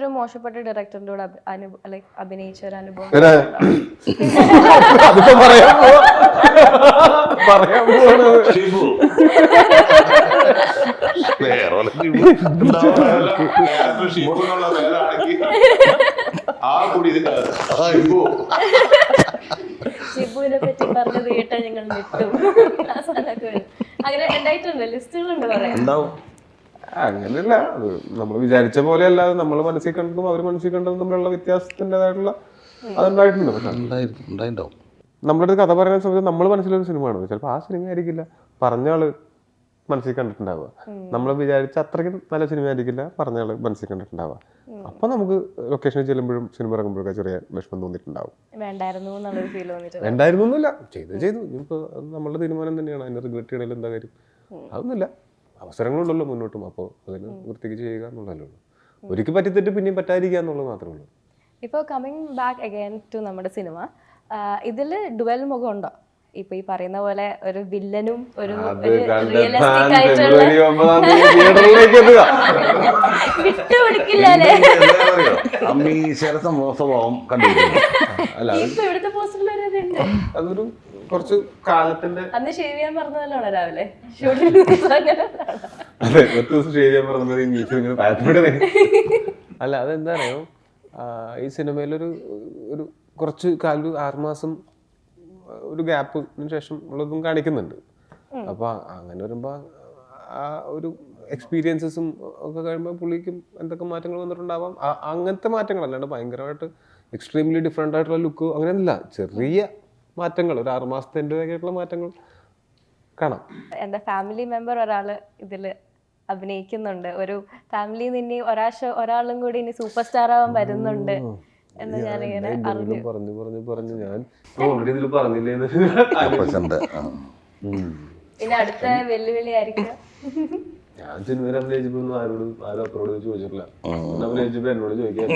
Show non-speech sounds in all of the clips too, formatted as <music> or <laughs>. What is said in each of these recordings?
ഒരു മോശപ്പെട്ട ഡയറക്ടറിന്റെ കൂടെ ലൈക് അഭിനയിച്ച ഒരു അനുഭവം. അതിപ്പോ പറയാൻ ഷിബുവിനെ പറ്റി പറഞ്ഞത് കേട്ടാ ഞങ്ങൾ. അങ്ങനെ ഉണ്ടായിട്ടുണ്ട്? ലിസ്റ്റുകളുണ്ട് ഉണ്ടാവും. അങ്ങനെയല്ല. അത് നമ്മൾ വിചാരിച്ച പോലെ അല്ലാതെ നമ്മൾ മനസ്സിൽ കണ്ടതും അവർ മനസ്സിൽ കണ്ടതും തമ്മിലുള്ള വ്യത്യാസത്തിന്റെതായിട്ടുള്ള അതുണ്ടായിട്ടുണ്ട്. പക്ഷെ നമ്മുടെ അടുത്ത് കഥ പറയുന്ന സമയത്ത് നമ്മൾ മനസ്സിലൊരു സിനിമയാണ്. ചിലപ്പോൾ ആ സിനിമ ആയിരിക്കില്ല. പറഞ്ഞ ആൾ മനസ്സിൽ കണ്ടിട്ടുണ്ടാവുക. നമ്മൾ വിചാരിച്ച അത്രയ്ക്കും നല്ല സിനിമ ആയിരിക്കില്ല. പറഞ്ഞ ആൾ മനസ്സിൽ കണ്ടിട്ടുണ്ടാവുക. അപ്പൊ നമുക്ക് ലൊക്കേഷനിൽ ചെല്ലുമ്പോഴും സിനിമ ഇറങ്ങുമ്പോഴൊക്കെ ചെറിയ വിഷമം തോന്നിയിട്ടുണ്ടാവും. വേണ്ടായിരുന്നു ഒന്നുമില്ല. ചെയ്തു ചെയ്തു. ഇപ്പൊ നമ്മളുടെ തീരുമാനം തന്നെയാണ്. അതിന് റിഗ്രറ്റ് ചെയ്യണതിൽ എന്താ കാര്യം? അതൊന്നുമില്ല. അവസരങ്ങളുണ്ടല്ലോ മുന്നോട്ടും. അപ്പോൾ അതിന് വൃത്തിക്ക് ചെയ്യുക എന്നുള്ളതല്ലേ ഉള്ളൂ. ഒരിക്കൽ പറ്റിത്തിട്ട് പിന്നെയും പറ്റാതിരിക്കുക എന്നുള്ളത് മാത്രമേ ഉള്ളൂ. ഇപ്പോൾ കമ്മിങ് ബാക്ക് അഗൈൻ ടു നമ്മുടെ സിനിമ ഇതിൽ ഡുവൽ മുഖം ഉണ്ടോ ഇപ്പൊ ഈ പറയുന്ന പോലെ ഒരു വില്ലനും ഒരു വിട്ടുപിടിക്കില്ല അതൊരു കുറച്ച് കാലത്തിന്റെ അന്ന് ഷേവ് ചെയ്യാൻ പറഞ്ഞതല്ലോ രാവിലെ? അതെ ഒരു ദിവസം ഷേവ് ചെയ്യാൻ പറഞ്ഞത് ഇങ്ങനെ താല്പര്യം അല്ല അതെന്താ അറിയോ ഈ സിനിമയിലൊരു ഒരു കുറച്ച് കാലം ആറുമാസം ഒരു ഗ്യാപ്പിന് ശേഷം ഉള്ളതും കാണിക്കുന്നുണ്ട്. അപ്പൊ അങ്ങനെ വരുമ്പോ ആ ഒരു എക്സ്പീരിയൻസസും ഒക്കെ കഴിയുമ്പോൾ പുള്ളിക്കും എന്തൊക്കെ മാറ്റങ്ങൾ വന്നിട്ടുണ്ടാവാം. അങ്ങനത്തെ മാറ്റങ്ങളല്ലാണ്ട് ഭയങ്കരമായിട്ട് എക്സ്ട്രീംലി ഡിഫറെന്റ് ആയിട്ടുള്ള ലുക്ക് അങ്ങനെയല്ല ചെറിയ മാറ്റങ്ങൾ ഒരു ആറുമാസത്തിന്റെതായിട്ടുള്ള മാറ്റങ്ങൾ കാണാം. എന്റെ ഫാമിലി മെമ്പർ ഒരാൾ ഇതിൽ അഭിനയിക്കുന്നുണ്ട്. ഒരു ഫാമിലി നിന്ന് ഒരാശ ഒരാളും കൂടി ഇനി സൂപ്പർ സ്റ്റാർ ആവാൻ വരുന്നുണ്ട് എന്ന് ഞാനിങ്ങനെ അറിഞ്ഞു. എന്തെങ്കിലും പറഞ്ഞു പറഞ്ഞു പറഞ്ഞു. ഞാൻ ഓൾറെഡി ഇതിൽ പറഞ്ഞില്ലേ ഇനി അടുത്ത വെല്ലുവിളി ആയിരിക്കും. ഞാൻ സിനിമയിൽ അഭിനയിച്ചപ്പോ ഒന്നും ആരോട് ആരും അപ്പറോട് ചോദിച്ചിട്ടില്ല. ഞാൻ അഭിനയിച്ചപ്പോ എന്നോട് ചോദിക്കാൻ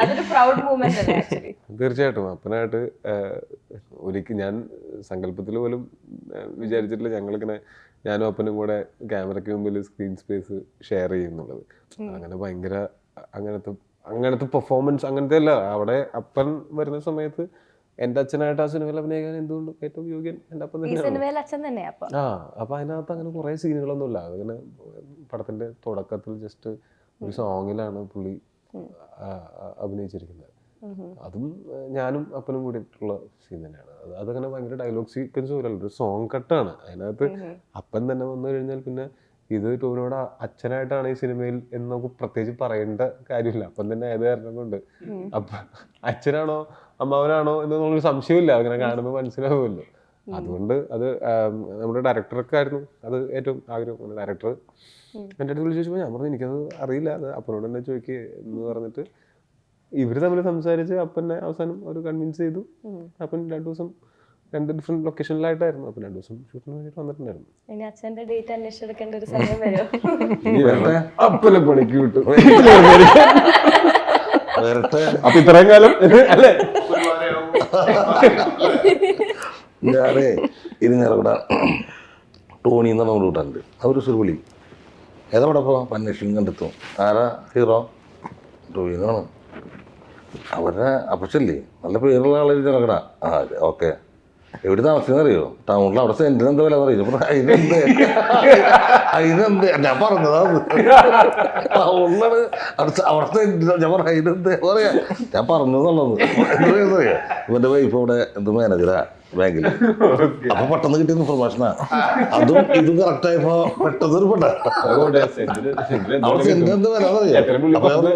അതൊരു പ്രൗഡ് മൂമെന്റ് അല്ലേ ആക്ച്വലി തീർച്ചയായിട്ടും. അപ്പനായിട്ട് ഒരിക്കൽ ഞാൻ സങ്കല്പത്തിൽ പോലും വിചാരിച്ചിട്ടില്ല ഞങ്ങളിങ്ങനെ ഞാനും അപ്പനും കൂടെ ക്യാമറയ്ക്ക് മുമ്പിൽ സ്ക്രീൻ സ്പേസ് ഷെയർ ചെയ്യുന്നുള്ളത്. അങ്ങനെ ഭയങ്കര അങ്ങനത്തെ അങ്ങനത്തെ പെർഫോമൻസ് അങ്ങനത്തെ അല്ല അവിടെ അപ്പൻ വരുന്ന സമയത്ത് എന്റെ അച്ഛനായിട്ട് ആ സിനിമയിൽ അഭിനയിക്കാൻ എന്തുകൊണ്ടും ഏറ്റവും യോഗ്യൻ എന്റെ അപ്പൻ തന്നെയാണ്. ആ അപ്പൊ അതിനകത്ത് അങ്ങനെ കുറെ സീനുകളൊന്നുമില്ല അതിങ്ങനെ പടത്തിന്റെ തുടക്കത്തിൽ ജസ്റ്റ് ഒരു സോങ്ങിലാണ് പുള്ളി അഭിനയിച്ചിരിക്കുന്നത്. അതും ഞാനും അപ്പനും കൂടിയിട്ടുള്ള സീൻ തന്നെയാണ്. അതങ്ങനെ ഭയങ്കര ഡയലോഗ് സീക്വൻസ് പോലല്ല ഒരു സോങ് കട്ടാണ് അതിനകത്ത് അപ്പൻ തന്നെ വന്നു കഴിഞ്ഞാൽ പിന്നെ ഇത് ടോവിനോട് അച്ഛനായിട്ടാണ് ഈ സിനിമയിൽ എന്ന് നമുക്ക് പ്രത്യേകിച്ച് പറയേണ്ട കാര്യമില്ല. അപ്പം തന്നെ ഏത് കാരണം കൊണ്ട്. അപ്പ അച്ഛനാണോ അമ്മാവനാണോ എന്ന് നമുക്ക് സംശയമില്ല അങ്ങനെ കാണുമ്പോൾ മനസ്സിലാവുമല്ലോ. അതുകൊണ്ട് അത് നമ്മുടെ ഡയറക്ടർക്ക് ആയിരുന്നു. അത് ഏറ്റവും ആഗ്രഹം. ഡയറക്ടർ എന്റെ അടുത്ത് വിളിച്ച് ചോദിച്ചപ്പോൾ ഞാൻ പറഞ്ഞു എനിക്കത് അറിയില്ല. അത് അപ്പനോട് തന്നെ ചോദിക്കുക എന്ന് പറഞ്ഞിട്ട് ഇവർ തമ്മിൽ സംസാരിച്ച് അപ്പനെ അവസാനം അവർ കൺവിൻസ് ചെയ്തു. അപ്പൻ രണ്ടു ദിവസം രണ്ട് ഡിഫറെന്റ് ലൊക്കേഷനിലായിട്ടായിരുന്നു അപ്പൊ രണ്ടു ദിവസം ഷൂട്ടിന് വേണ്ടിയിട്ട് വന്നിട്ടുണ്ടായിരുന്നു. ഇനി അച്ഛന്റെ ഡേറ്റ് അന്വേഷിച്ചെടുക്കേണ്ട ഒരു സമയം വരുമോ അപ്പനെ പണിക്ക് കിട്ടും അപ്പൊ ഇത്രയും കാലം അല്ലേ? ഞാനേ ഇരുന്നിറങ്ങട ടോണി എന്ന് പറഞ്ഞ കൂട്ടുണ്ട് അവർ സുരുവിളി അവിടെ പോ അന്വേഷിക്കും കണ്ടെത്തും. ആരാ? ഹീറോ? ടോണി എന്നാണ്. അവരുടെ അപ്പച്ചല്ലേ? നല്ല പേരുള്ള ആളെ ചെറുക്കടാ ആ ഓക്കെ. എവിടെ താമസിക്കുന്ന അറിയോ ടൗണിൽ അവിടെ സെന്റിന് എന്താ വില അറിയോ അപ്പോൾ അതിനെന്ത്? അതിനെന്ത്? ഞാൻ പറഞ്ഞതാ ടൗണിലാണ് അവിടെ അവിടെ സെന്റിന് ഞാൻ പറഞ്ഞു അതിനെന്ത് പറയാ? ഞാൻ പറഞ്ഞതെന്നുള്ളത് എന്താ ഇവന്റെ വൈഫ് അവിടെ എന്ത് മാനേജറാ ബാങ്കിൽ. അപ്പൊ പെട്ടെന്ന് കിട്ടിയ ഇൻഫർമേഷനാ അതും ഇതും കറക്റ്റ് ആയപ്പോ പെട്ടെന്ന് ഒരു പെട്ടെന്ന് അവിടെ സെന്റിന് എന്താ വില അത്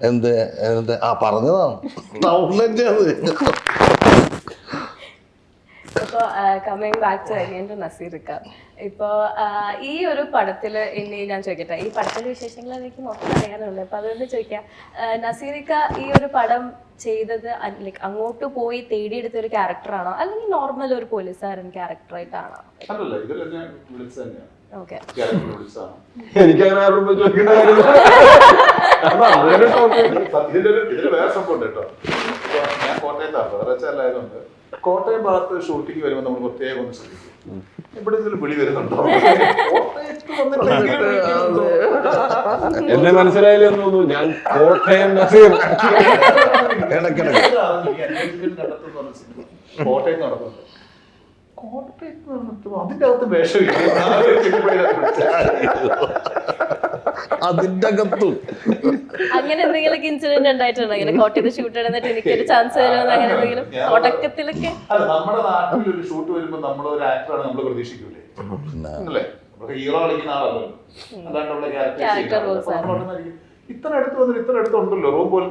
എന്ത് എന്ത്? ആ പറഞ്ഞതാണ് ടൗണിലെ അത് ഇപ്പൊ കമ്മിങ് ബാക്ക് ടു ടു നസീറിക്ക ഇപ്പോ ഈ ഒരു പടത്തിൽ ഇനി ഞാൻ ചോദിക്കട്ടെ ഈ പടത്തിന്റെ വിശേഷങ്ങൾ എനിക്ക് മൊത്തം അറിയാനുള്ളത് അപ്പൊ അതുകൊണ്ട് ചോദിക്കാം. നസീറിക്ക ഈ ഒരു പടം ചെയ്തത് ലൈക്ക് അങ്ങോട്ട് പോയി തേടിയെടുത്ത ഒരു ക്യാരക്ടറാണോ അല്ലെങ്കിൽ നോർമൽ ഒരു പോലീസുകാരൻ ക്യാരക്ടറായിട്ടാണോ അല്ലല്ല ഇതിൽ ഞാൻ വിളിച്ചത് തന്നെയാണ് ഓക്കെ ക്യാരക്ടർ ആയിട്ടാണോ എനിക്കങ്ങനെ <laughs> ഇതിന്റെ ഒരു ഇതിൽ വേറെ സംഭവം ഉണ്ട് കേട്ടോ. ഞാൻ കോട്ടയത്താണ് വേറെ ചിലായതുകൊണ്ട് കോട്ടയം ഭാഗത്ത് ഷൂട്ടിംഗ് വരുമ്പോൾ നമ്മൾ പ്രത്യേകം ഒന്ന് ശ്രദ്ധിക്കും. ഇവിടെ ഇതിൽ വിളി വരുന്നുണ്ടോ? കോട്ടയത്ത് വന്നിട്ട് എന്ന് മനസ്സിലായില്ലെന്ന് തോന്നുന്നു. ഞാൻ കോട്ടയം നസീർ. ഇടയ്ക്കിടയ്ക്ക് ഇതാണ് ഈ അന്വേഷണം നടത്തുന്ന പറഞ്ഞ സിനിമ. കോട്ടയത്ത് നടത്തും അതിന്റെ അകത്ത് വിളിച്ചാൽ. <laughs> അതിന്റെ അകത്തും അങ്ങനെ എന്തെങ്കിലും ഇൻസിഡന്റ് ഉണ്ടായിട്ടുണ്ടോ? ഇങ്ങനെ കോട്ടയത്ത് ഷൂട്ട് എനിക്ക് ഒരു ചാൻസ് തരുമെന്ന് അങ്ങനെ എന്തെങ്കിലും തുടക്കത്തിലൊക്കെ? അല്ല നമ്മുടെ നാട്ടിൽ ഒരു ഷൂട്ട് വരുമ്പോൾ നമ്മൾ ഒരു ആക്ടറാണ് നമ്മൾ പ്രതീക്ഷിക്കൂലേ? അല്ലേ? ഹീറോ കളിക്കുന്ന ആളല്ലോ അല്ലാണ്ടുള്ള Character ക്യാരക്ടർ. ഇത്ര അടുത്ത് വന്നിട്ട് ഇത്ര റൂം പോലും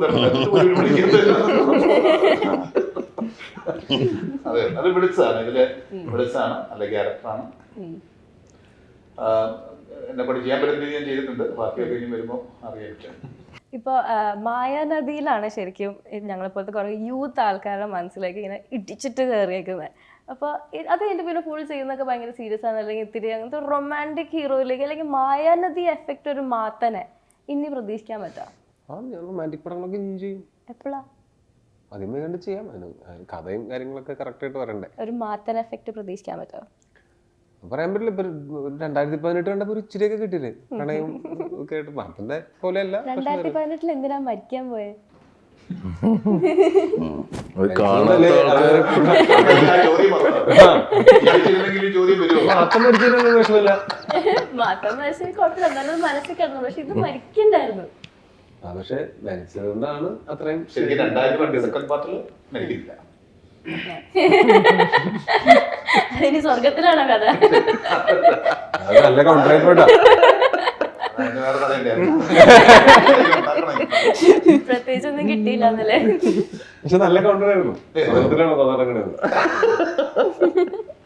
അതെ അത് വിളിച്ചതാണ്. ഇതിലെ വിളിച്ചാണ് അല്ല ക്യാരക്ടറാണ് എന്നെ കൊണ്ട് ചെയ്യാൻ പറ്റുന്ന ഞാൻ ചെയ്തിട്ടുണ്ട്. ബാക്കിയൊക്കെ ഇനി വരുമ്പോൾ അറിയാൻ പറ്റും ഇപ്പോൾ മായാനദിയിലാണ് ശരിക്കും ഞങ്ങളെപ്പോലത്തെ കുറേ യൂത്ത് ആൾക്കാരുടെ മനസ്സിലേക്ക് ഇങ്ങനെ ഇടിച്ചിട്ട് കയറിയേക്കുന്നത് അപ്പോൾ അത് എന്റെ പിന്നെ ഫുൾ ചെയ്യുന്നൊക്കെ ഭയങ്കര സീരിയസ് ആണ്. അല്ലെങ്കിൽ ഇത്തിരി അങ്ങനത്തെ റൊമാന്റിക് ഹീറോയിലേക്ക് അല്ലെങ്കിൽ മായാനദി എഫക്റ്റ് ഒരു മാത്തനെ ഇനി പ്രതീക്ഷിക്കാൻ പറ്റാം? ആ ഞാൻ റൊമാന്റിക് പടങ്ങളൊക്കെ ഇനിയും ചെയ്യും. എപ്പോഴാ ആദ്യമേ കണ്ട് ചെയ്യാം. കഥയും കാര്യങ്ങളൊക്കെ കറക്റ്റായിട്ട് വരണ്ടേ. ഒരു മാത്തൻ എഫക്റ്റ് പ്രതീക്ഷിക്കാൻ പറ്റാം? പറയാൻ പറ്റില്ല ഇപ്പൊ രണ്ടായിരത്തി പതിനെട്ട് കണ്ടപ്പോ ഒരു ഇച്ചിരിയൊക്കെ കിട്ടിയില്ലേ? പ്രണയം ഒക്കെ ആയിട്ട്. മാപ്പിന്റെ പോലെയല്ല രണ്ടായിരത്തി പതിനെട്ടിൽ എന്തിനാ മരിക്കാൻ പോയെ? കുഴപ്പമില്ല. എന്നാലും മനസ്സിൽ കിടന്നു പക്ഷെ ഇത് മരിക്കണ്ടായിരുന്നു. ആ പക്ഷെ മരിച്ചതുകൊണ്ടാണ് അത്രയും ശരിക്കും രണ്ടായിരത്തി സെക്കൻഡ് പാർട്ടിൽ മരിക്കില്ല. ഇനി സ്വർഗത്തിലാണോ കഥ? നല്ല കോൺട്രാക്ട് അതിന്. പ്രത്യേകിച്ച് ഒന്നും കിട്ടിയില്ല എന്നല്ലേ പക്ഷെ നല്ല കൗണ്ടറായിരുന്നു സ്വർഗത്തിലാണ് തോന്നണത്.